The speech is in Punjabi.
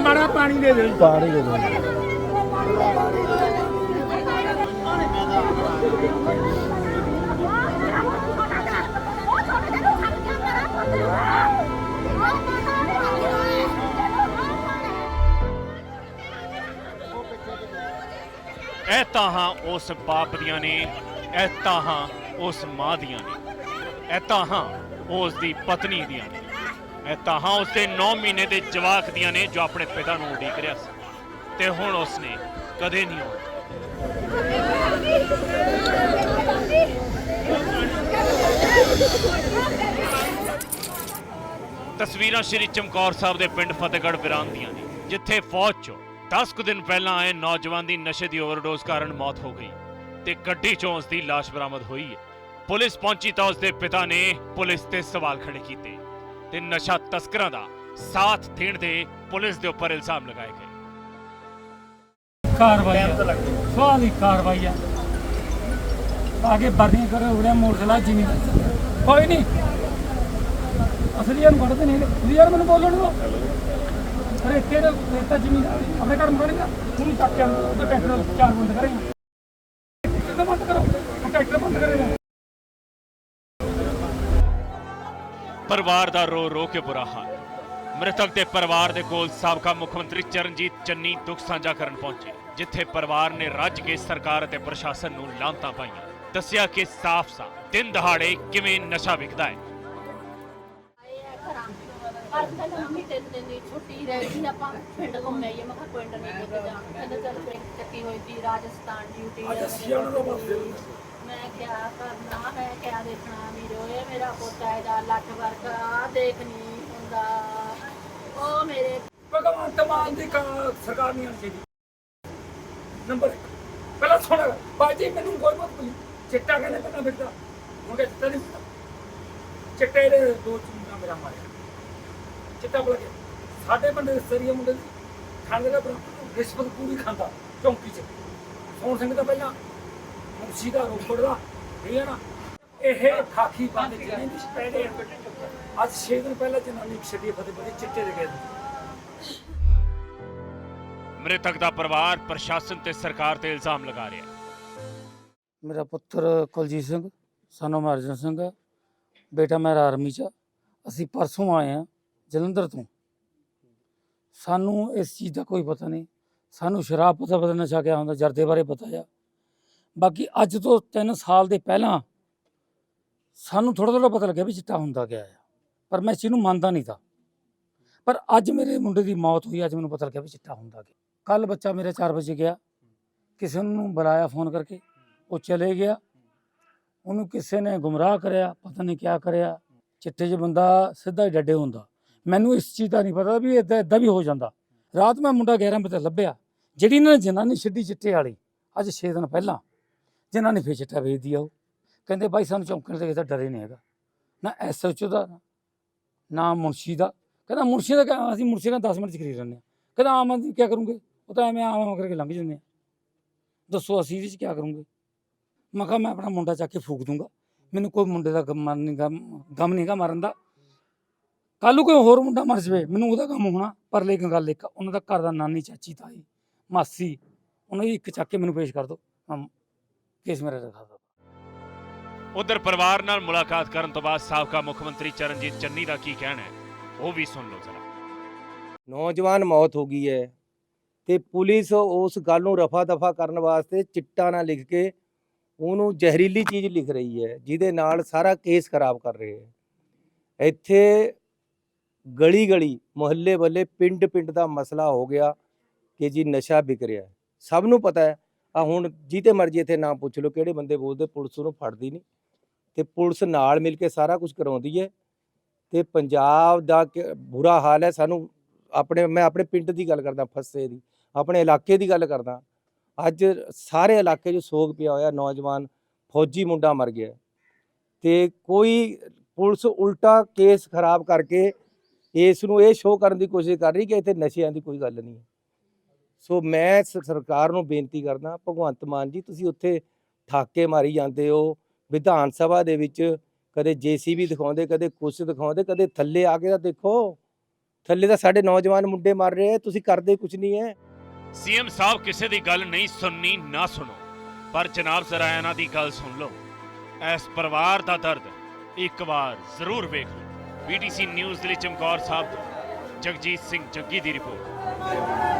ਮਾੜਾ ਪਾਣੀ ਦੇ ਦੇ। ਪਾਣੀ ਦੇ ਦੋ। ਇਹ ਤਾਹਾਂ ਉਸ ਬਾਪ ਦੀਆਂ ਨੇ ਇਹ ਤਾਹਾਂ ਉਸ ਮਾਂ ਦੀਆਂ ਨੇ ਇਹ ਤਾਹਾਂ ਉਸ ਦੀ ਪਤਨੀ ਦੀਆਂ ਨੇ। ਤਾਹਾਂ ਉਸਦੇ 9 ਮਹੀਨੇ ਦੇ ਜਵਾਕ ਦੀਆਂ ਨੇ ਜੋ ਆਪਣੇ ਪਿਤਾ ਨੂੰ ਉਡੀਕ ਰਿਹਾ ਸੀ। ਤੇ ਹੁਣ ਉਸਨੇ ਕਦੇ ਨਹੀਂ ਆਉਣਾ। ਤਸਵੀਰਾਂ ਸ਼੍ਰੀ ਚਮਕੌਰ ਸਾਹਿਬ ਦੇ ਪਿੰਡ ਫਤਿਹਗੜ੍ਹ ਵਿਰਾਨ ਦੀਆਂ ਨੇ, ਜਿੱਥੇ ਫੌਜ ਚੋਂ 10 ਕੁ ਦਿਨ ਪਹਿਲਾਂ ਆਏ ਨੌਜਵਾਨ ਦੀ ਨਸ਼ੇ ਦੀ ਓਵਰਡੋਜ਼ ਕਾਰਨ ਮੌਤ ਹੋ ਗਈ ਤੇ ਗੱਡੀ ਚੋਂ ਉਸ ਦੀ ਲਾਸ਼ ਬਰਾਮਦ ਹੋਈ ਹੈ। ਪੁਲਿਸ ਪਹੁੰਚੀ ਤਾਂ ਉਸ ਦੇ ਪਿਤਾ ਨੇ ਪੁਲਿਸ ਤੇ ਸਵਾਲ ਖੜੇ ਕੀਤੇ। ਤੇ ਨਸ਼ਾ ਤਸਕਰਾਂ ਦਾ ਸਾਥ ਦੇਣ ਦੇ ਪੁਲਿਸ ਦੇ ਉੱਪਰ ਇਲਜ਼ਾਮ ਲਗਾਏ ਗਏ। ਕਾਰਵਾਈ ਆ। ਸਵਾਲ ਹੀ ਕਾਰਵਾਈ ਆ ਆਗੇ ਬਰਨੀ ਕਰ ਉੜਿਆ ਮੋੜ ਚਲਾ ਜਿਮੀ ਕੋਈ ਨਹੀਂ। ਅਸਲੀ ਨੂੰ ਕੱਢਦੇ ਨਹੀਂ। ਤੁਸੀਂ ਯਾਰ ਮੈਨੂੰ ਬੋਲਣ ਦਿਓ। ਅਰੇ ਤੇਰੇ ਰੇਤਾ ਜ਼ਮੀਨ ਆਪਣੇ ਘਰ ਮੁਕਣੇਗਾ ਤੂੰ ਚੱਕ ਕੇ ਉਹਦੇ ਟਰੈਕਟਰ ਚਾਰ ਬੰਦ ਕਰੇਗਾ ਕਿੱਦਾਂ ਬੰਦ ਕਰੋ। ਟਰੈਕਟਰ ਬੰਦ ਕਰੇਗਾ ਪਰਿਵਾਰ ਦਾ ਰੋ ਰੋ ਕੇ ਬੁਰਾ ਹਾਲ। ਮ੍ਰਿਤਕ ਦੇ ਪਰਿਵਾਰ ਦੇ ਕੋਲ ਸਾਬਕਾ ਮੁੱਖ ਮੰਤਰੀ ਚਰਨਜੀਤ ਚੰਨੀ ਦੁੱਖ ਸਾਂਝਾ ਕਰਨ ਪਹੁੰਚੇ, ਜਿੱਥੇ ਪਰਿਵਾਰ ਨੇ ਰੱਜ ਕੇ ਸਰਕਾਰ ਅਤੇ ਪ੍ਰਸ਼ਾਸਨ ਨੂੰ ਲਾਂਤਾਂ ਪਾਈਆਂ। ਦੱਸਿਆ ਕਿ ਸਾਫ਼-ਸਾਫ਼ ਦਿਨ ਦਹਾੜੇ ਕਿਵੇਂ ਨਸ਼ਾ ਵਿਕਦਾ ਹੈ ਅੱਜ ਕੱਲ੍ਹ ਮੰਮੀ ਤਿੰਨ ਦਿਨ ਦੀ ਛੁੱਟੀ ਰਹਿ ਗਈ ਆਪਾਂ ਪਿੰਡ ਘੁੰਮ ਆਈਏ। ਮੈਂ ਕਿਹਾ ਪਿੰਡ ਨਹੀਂ ਲੈ ਕੇ ਜਾਣਾ ਕਹਿੰਦੇ ਚੱਲ ਪਿੰਡ ਚੱਕੀ ਹੋਈ ਸੀ ਰਾਜਸਥਾਨ ਡਿਊਟੀ ਮੈਂ ਕਿਹਾ ਕਰਨਾ ਮੈਂ ਕਿਹਾ ਦੇਖਣਾ ਵੀਰੋ ਇਹ ਮੇਰਾ ਪੋਤਾ ਇਹਦਾ ਲੱਖ ਵਰਗ ਆ ਦੇਖ ਨਹੀਂ ਹੁੰਦਾ। ਉਹ ਮੇਰੇ ਭਗਵੰਤ ਮਾਨ ਦੀ ਸਰਕਾਰ ਨਹੀਂ ਆਉਣੀ ਚਾਹੀਦੀ। ਨੰਬਰ ਇੱਕ। ਪਹਿਲਾਂ ਸੁਣ ਬਾਜੀ ਮੈਨੂੰ ਕੋਈ ਮਤ ਬੋਲੀ ਚਿੱਟਾ ਕਹਿੰਦੇ ਪਹਿਲਾਂ ਫਿਰਦਾ। ਹੁਣ ਕਿ ਚਿੱਟਾ ਨਹੀਂ ਫਿਰਦਾ। ਚਿੱਟੇ ਦੇ ਦੋ ਚੀਜ਼ਾਂ ਮੇਰਾ ਮਾਰਿਆ। ਚਿੱਟਾ ਬੋਲ ਗਿਆ ਸਾਡੇ ਦੇ ਸਰੀਏ ਮੁੰਡੇ ਸੀ, ਖਾਂਦੇ ਦਾ ਬਰਾਬਰ ਰਿਸ਼ਵਤ ਪੂਰੀ ਖਾਂਦਾ ਚੌਂਕੀ 'ਚ। ਸੋਹਣ ਸਿੰਘ ਦਾ ਪਹਿਲਾਂ ਮੁਰਸ਼ੀ ਦਾ ਰੋਪੜ ਦਾ ਠੀਕ ਹੈ ਨਾ? ਇਹ ਖਾਕੀ ਬੰਦ ਜਿਹੜੇ ਨਹੀਂ ਪਹਿਲੇ ਅੱਜ 6 ਦਿਨ ਪਹਿਲਾਂ ਜਨਾਨੀ ਛੱਡੀ ਫਤਿਹ ਬੜੀ ਚਿੱਟੇ ਦੇ ਗਏ ਮ੍ਰਿਤਕ ਦਾ ਪਰਿਵਾਰ ਪ੍ਰਸ਼ਾਸਨ ਤੇ ਸਰਕਾਰ ਤੇ ਇਲਜ਼ਾਮ ਲਗਾ ਰਿਹਾ ਮੇਰਾ ਪੁੱਤਰ ਕੁਲਜੀਤ ਸਿੰਘ ਸਾਨੂੰ ਅਰਜਨ ਸਿੰਘ। ਬੇਟਾ ਮੇਰਾ ਆਰਮੀ ਚ। ਅਸੀਂ ਪਰਸੋਂ ਆਏ ਆ ਜਲੰਧਰ ਤੋਂ। ਸਾਨੂੰ ਇਸ ਚੀਜ਼ ਦਾ ਕੋਈ ਪਤਾ ਨਹੀਂ। ਸਾਨੂੰ ਸ਼ਰਾਬ ਪਤਾ ਪਤਾ ਨਸ਼ਾ ਕਿਆ ਹੁੰਦਾ, ਜਰਦੇ ਬਾਰੇ ਪਤਾ ਆ। ਬਾਕੀ ਅੱਜ ਤੋਂ 3 ਸਾਲ ਦੇ ਪਹਿਲਾਂ ਸਾਨੂੰ ਥੋੜਾ ਥੋੜਾ ਪਤਾ ਲੱਗਿਆ ਵੀ ਚਿੱਟਾ ਹੁੰਦਾ ਗਿਆ ਆ। ਪਰ ਮੈਂ ਇਸ ਚੀਜ਼ ਨੂੰ ਮੰਨਦਾ ਨਹੀਂ ਤਾਂ। ਪਰ ਅੱਜ ਮੇਰੇ ਮੁੰਡੇ ਦੀ ਮੌਤ ਹੋਈ, ਅੱਜ ਮੈਨੂੰ ਪਤਾ ਲੱਗਿਆ ਵੀ ਚਿੱਟਾ ਹੁੰਦਾ ਗਿਆ ਕੱਲ ਬੱਚਾ ਮੇਰੇ 4 ਵਜੇ ਗਿਆ। ਕਿਸੇ ਨੂੰ ਬੁਲਾਇਆ ਫੋਨ ਕਰਕੇ। ਉਹ ਚਲੇ ਗਿਆ। ਉਹਨੂੰ ਕਿਸੇ ਨੇ ਗੁੰਮਰਾਹ ਕਰਿਆ, ਪਤਾ ਨਹੀਂ ਕਿਆ ਕਰਿਆ। ਚਿੱਟੇ 'ਚ ਬੰਦਾ ਸਿੱਧਾ ਹੀ ਡੱਡੇ ਹੁੰਦਾ। ਮੈਨੂੰ ਇਸ ਚੀਜ਼ ਦਾ ਨਹੀਂ ਪਤਾ ਵੀ ਇਦਾਂ ਇਦਾਂ ਵੀ ਹੋ ਜਾਂਦਾ। ਰਾਤ ਮੈਂ ਮੁੰਡਾ 11 ਵਜੇ ਲੱਭਿਆ। ਜਿਹੜੀ ਇਹਨਾਂ ਨੇ ਜਨਾਨੀ ਛੱਡੀ ਚਿੱਟੇ ਵਾਲੀ, ਅੱਜ 6 ਦਿਨ ਪਹਿਲਾਂ, ਜਨਾਨੀ ਫੇਰ ਚਿੱਟਾ ਵੇਚਦੀ ਆ ਉਹ। ਕਹਿੰਦੇ ਬਾਈ ਸਾਨੂੰ ਚੌਂਕਣ ਦੇ ਤਾਂ ਡਰੇ ਨਹੀਂ ਹੈਗਾ। ਨਾ ਐਸਐਚਓ ਦਾ, ਨਾ ਮੁਨਸ਼ੀ ਦਾ। ਕਹਿੰਦਾ ਮੁਨਸ਼ੀ ਦਾ ਕਿਆ- ਅਸੀਂ ਮੁਨਸ਼ੀ ਦਾ 10 ਮਿੰਟ ਚ ਖਰੀਦ ਲੈਂਦੇ ਹਾਂ। ਕਹਿੰਦਾ ਆਮ ਆਦਮੀ ਕੀ ਕਰੂੰਗੇ? ਉਹ ਤਾਂ ਐਵੇਂ ਆਮ ਆਮ ਕਰਕੇ ਲੰਘ ਜਾਂਦੇ ਆ। ਦੱਸੋ ਅਸੀਂ ਇਹਦੇ ਚ ਕੀ ਕਰੂੰਗੇ? ਮੈਂ ਕਿਹਾ ਮੈਂ ਆਪਣਾ ਮੁੰਡਾ ਚੱਕ ਕੇ ਫੂਕ ਦੂੰਗਾ। ਮੈਨੂੰ ਕੋਈ ਮੁੰਡੇ ਦਾ ਗਮ ਨਹੀਂ ਗਮ ਗਮ ਨਹੀਂਗਾ ਮਾਰਨ ਦਾ। ਕੱਲ ਨੂੰ ਕੋਈ ਹੋਰ ਮੁੰਡਾ ਮਰ ਜਵੇ ਮੈਨੂੰ ਉਹਦਾ ਕੰਮ ਹੋਣਾ ਪਰ ਲੇਕਿਨ ਗੱਲ ਇੱਕ ਉਹਨਾਂ ਦਾ ਘਰ ਦਾ ਨਾਨੀ ਚਾਚੀ ਤਾਈ ਮਾਸੀ ਉਹਨਾਂ ਦੀ ਇੱਕ ਚੱਕ ਕੇ ਮੈਨੂੰ ਪੇਸ਼ ਕਰ ਦਿਓ ਮੈਂ ਕੇਸ ਮੇਰਾ ਰਖਾ ਦੋ ਉਧਰ ਪਰਿਵਾਰ ਨਾਲ ਮੁਲਾਕਾਤ ਕਰਨ ਤੋਂ ਬਾਅਦ ਸਾਬਕਾ ਮੁੱਖ ਮੰਤਰੀ ਚਰਨਜੀਤ ਚੰਨੀ ਦਾ ਕੀ ਕਹਿਣਾ ਹੈ? ਉਹ ਵੀ ਸੁਣ ਲਓ ਜ਼ਰਾ। ਨੌਜਵਾਨ ਮੌਤ ਹੋ ਗਈ ਹੈ ਤੇ ਪੁਲਿਸ ਉਸ ਗੱਲ ਨੂੰ ਰਫਾ ਦਫਾ ਕਰਨ ਵਾਸਤੇ ਚਿੱਟਾ ਨਾ ਲਿਖ ਕੇ ਉਹਨੂੰ ਜ਼ਹਿਰੀਲੀ ਚੀਜ਼ ਲਿਖ ਰਹੀ ਹੈ ਜਿਹਦੇ ਨਾਲ ਸਾਰਾ ਕੇਸ ਖਰਾਬ ਕਰ ਰਹੇ ਹੈ। ਇੱਥੇ ਗਲੀ ਗਲੀ ਮੁਹੱਲੇ ਵੱਲੇ ਪਿੰਡ ਪਿੰਡ ਦਾ ਮਸਲਾ ਹੋ ਗਿਆ ਕਿ ਜੀ ਨਸ਼ਾ ਵਿਕ ਰਿਹਾ ਹੈ। ਸਭ ਨੂੰ ਪਤਾ ਹੈ ਆ ਹੁਣ ਜਿਹਤੇ ਮਰਜ਼ੀ ਇੱਥੇ ਨਾਮ ਪੁੱਛ ਲਓ, ਕਿਹੜੇ ਬੰਦੇ ਬੋਲਦੇ, ਪੁਲਿਸ ਉਹਨੂੰ ਫੜਦੀ ਨਹੀਂ। ਤੇ ਪੁਲਿਸ ਨਾਲ ਮਿਲ ਕੇ ਸਾਰਾ ਕੁਝ ਕਰਾਉਂਦੀ ਹੈ ਤੇ ਪੰਜਾਬ ਦਾ ਕਿ- ਬੁਰਾ ਹਾਲ ਹੈ, ਸਾਨੂੰ ਆਪਣੇ, ਮੈਂ ਆਪਣੇ ਪਿੰਡ ਦੀ ਗੱਲ ਕਰਦਾ, ਫਸੇ ਦੀ, ਆਪਣੇ ਇਲਾਕੇ ਦੀ ਗੱਲ ਕਰਦਾ। ਅੱਜ ਸਾਰੇ ਇਲਾਕੇ 'ਚ ਸੋਗ ਪਿਆ ਹੋਇਆ, ਨੌਜਵਾਨ ਫੌਜੀ ਮੁੰਡਾ ਮਰ ਗਿਆ। ਤੇ ਕੋਈ ਪੁਲਿਸ ਉਲਟਾ ਕੇਸ ਖਰਾਬ ਕਰਕੇ ਇਸ ਨੂੰ ਇਹ ਸ਼ੋਅ ਕਰਨ ਦੀ ਕੋਸ਼ਿਸ਼ ਕਰ ਰਹੀ ਕਿ ਇੱਥੇ ਨਸ਼ਿਆਂ ਦੀ ਕੋਈ ਗੱਲ ਨਹੀਂ ਹੈ। ਸੋ ਮੈਂ ਸਰਕਾਰ ਨੂੰ ਬੇਨਤੀ ਕਰਦਾ, ਭਗਵੰਤ ਮਾਨ ਜੀ, ਤੁਸੀਂ ਉੱਥੇ ਠਾਕੇ ਮਾਰੀ ਜਾਂਦੇ ਹੋ, ਵਿਧਾਨ ਸਭਾ ਦੇ ਵਿੱਚ ਕਦੇ ਜੀਸੀਬੀ ਦਿਖਾਉਂਦੇ, ਕਦੇ ਕੁਛ ਦਿਖਾਉਂਦੇ, ਕਦੇ ਥੱਲੇ ਆ ਕੇ ਤਾਂ ਦੇਖੋ, ਥੱਲੇ ਤਾਂ ਸਾਡੇ ਨੌਜਵਾਨ ਮੁੰਡੇ ਮਰ ਰਹੇ ਆ, ਤੁਸੀਂ ਕਰਦੇ ਕੁਛ ਨਹੀਂ ਹੈ। ਸੀਐਮ ਸਾਹਿਬ ਕਿਸੇ ਦੀ ਗੱਲ ਨਹੀਂ ਸੁਣਨੀ, ਨਾ ਸੁਣੋ, ਪਰ ਜਨਾਬ ਜ਼ਰਾ ਇਹਨਾਂ ਦੀ ਗੱਲ ਸੁਣ ਲਓ। ਇਸ ਪਰਿਵਾਰ ਦਾ ਦਰਦ ਇੱਕ ਵਾਰ ਜ਼ਰੂਰ ਵੇਖ ਲਓ। ਬੀਟੀਸੀ ਨਿਊਜ਼ ਦੇ ਲਈ ਚਮਕੌਰ ਸਾਹਿਬ ਜਗਜੀਤ ਸਿੰਘ ਜੱਗੀ ਦੀ ਰਿਪੋਰਟ।